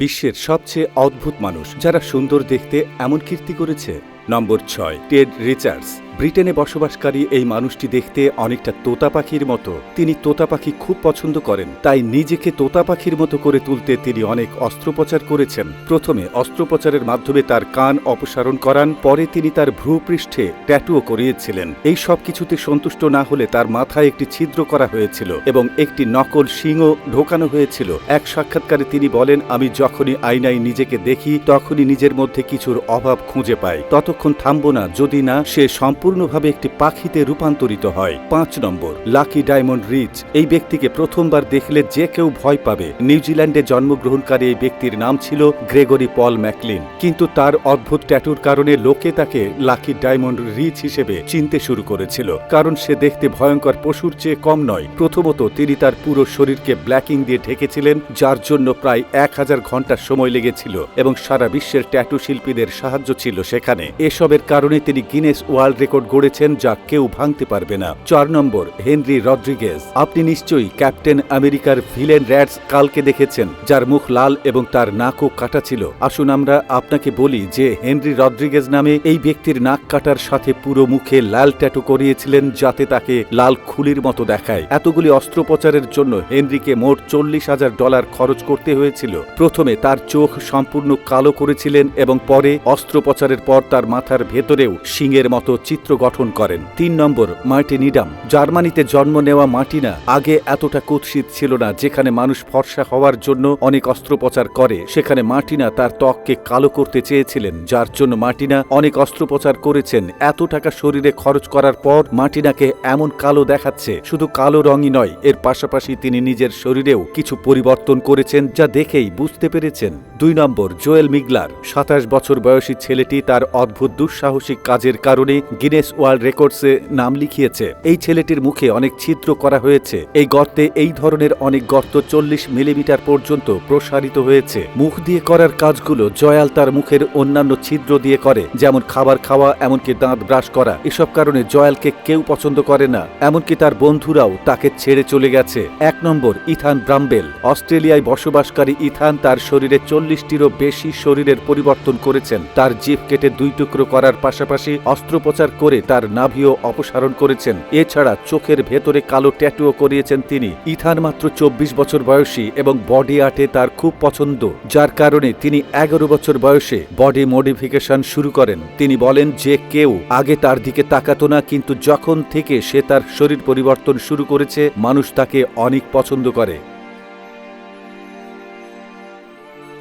বিশ্বের সবচেয়ে অদ্ভুত মানুষ যারা সুন্দর দেখতে এমন কীর্তি করেছে। নম্বর ছয় টেড রিচার্ডস। ব্রিটেনে বসবাসকারী এই মানুষটি দেখতে অনেকটা তোতা পাখির মতো। তিনি তোতা পাখি খুব পছন্দ করেন, তাই নিজেকে তোতা পাখির মতো করে তুলতে তিনি অনেক অস্ত্রোপচার করেছেন। প্রথমে অস্ত্রোপচারের মাধ্যমে তার কান অপসারণ করান, পরে তিনি তার ভ্রূপৃষ্ঠে ট্যাটুও করিয়েছিলেন। এই সব কিছুতে সন্তুষ্ট না হলে তার মাথায় একটি ছিদ্র করা হয়েছিল এবং একটি নকল শিংও ঢোকানো হয়েছিল। এক সাক্ষাৎকারে তিনি বলেন, আমি যখনই আয়নায় নিজেকে দেখি, তখনই নিজের মধ্যে কিছুর অভাব খুঁজে পাই। ততক্ষণ থামব না, যদি না, সে সম্পূর্ণভাবে একটি পাখিতে রূপান্তরিত হয়। পাঁচ নম্বর, লাকি ডায়মন্ড রিচ। এই ব্যক্তিকে প্রথমবার দেখলে যে কেউ ভয় পাবে। নিউজিল্যান্ডে জন্মগ্রহণকারী এই ব্যক্তির নাম ছিল গ্রেগরি পল ম্যাকলিন। কিন্তু তার অদ্ভুত ট্যাটুর কারণে লোকে তাকে লাকি ডায়মন্ড রিচ হিসেবে চিনতে শুরু করেছিল। কারণ সে দেখতে ভয়ঙ্কর পশুর চেয়ে কম নয়। প্রথমত তিনি তার পুরো শরীরকে ব্ল্যাকিং দিয়ে ঢেকেছিলেন, যার জন্য প্রায় এক হাজার ঘণ্টা সময় লেগেছিল এবং সারা বিশ্বের ট্যাটু শিল্পীদের সাহায্য ছিল সেখানে। এসবের কারণে তিনি গিনেস ওয়ার্ল্ড রেকর্ড গড়েছেন যা কেউ ভাঙতে পারবে না। চার নম্বর, হেনরি রড্রিগেজ। আপনি নিশ্চয়ই ক্যাপ্টেন আমেরিকার ভিলেন র্যাডস কালকে দেখেছেন, যার মুখ লাল এবং তার নাকও কাটা ছিল। আসুন আমরা আপনাকে বলি যে হেনরি রড্রিগেজ নামে এই ব্যক্তির নাক কাটার সাথে পুরো মুখে লাল ট্যাটু করিয়েছিলেন যাতে তাকে লাল খুলির মতো দেখায়। এতগুলি অস্ত্রোপচারের জন্য হেনরিকে মোট চল্লিশ হাজার ডলার খরচ করতে হয়েছিল। প্রথমে তার চোখ সম্পূর্ণ কালো করেছিলেন এবং পরে অস্ত্রোপচারের পর তার মাথার ভেতরেও শিংয়ের মতো চিত্র গঠন করেন। তিন নম্বর, মার্টিনিডাম। জার্মানিতে জন্ম নেওয়া মার্টিনা আগে এতটা কুৎসিত ছিল না, যেখানে মানুষ ফর্সা হওয়ার জন্য অনেক অস্ত্রোপচার করে। সেখানে মার্টিনা তার ত্বককে কালো করতে চেয়েছিলেন, যার জন্য মার্টিনা অনেক অস্ত্রোপচার করেছেন। এত টাকা শরীরে খরচ করার পর মার্টিনাকে এমন কালো দেখাচ্ছে, শুধু কালো রঙই নয়, এর পাশাপাশি তিনি নিজের শরীরেও কিছু পরিবর্তন করেছেন, যা দেখেই বুঝতে পেরেছেন। দুই নম্বর, জোয়েল মিগলার। সাতাশ বছর বয়সী ছেলেটি তার অদ্ভুত দুঃসাহসিক কাজের কারণে গিনেস ওয়ার্ল্ড রেকর্ডসে নাম লিখিয়েছে। এই ছেলেটির মুখে অনেক ছিদ্র করা হয়েছে। এই গর্তে এই ধরনের অনেক গর্ত চল্লিশ মিলিমিটার পর্যন্ত প্রসারিত হয়েছে। মুখ দিয়ে করার কাজগুলো জয়াল তার মুখের অন্যান্য ছিদ্র দিয়ে করে, যেমন খাবার খাওয়া, এমনকি দাঁত ব্রাশ করা। এসব কারণে জয়ালকে কেউ পছন্দ করে না। এমনকি তার বন্ধুরাও তাকে ছেড়ে চলে গেছে। এক নম্বর, ইথান ব্রাম্বেল। অস্ট্রেলিয়ায় বসবাসকারী ইথান তার শরীরে চল্লিশটিরও বেশি শরীরের পরিবর্তন করেছেন। তার জিভ কেটে দুই টুকরো করার পাশাপাশি অস্ত্রোপচার করে তার নাভিও অপসারণ করেছেন। এছাড়া চোখের ভেতরে কালো ট্যাটুও করিয়েছেন তিনি। ইথান মাত্র চব্বিশ বছর বয়সী এবং বডি আর্টে তার খুব পছন্দ, যার কারণে তিনি এগারো বছর বয়সে বডি মডিফিকেশন শুরু করেন। তিনি বলেন যে কেউ আগে তার দিকে তাকাতো না, কিন্তু যখন থেকে সে তার শরীর পরিবর্তন শুরু করেছে, মানুষ তাকে অনেক পছন্দ করে।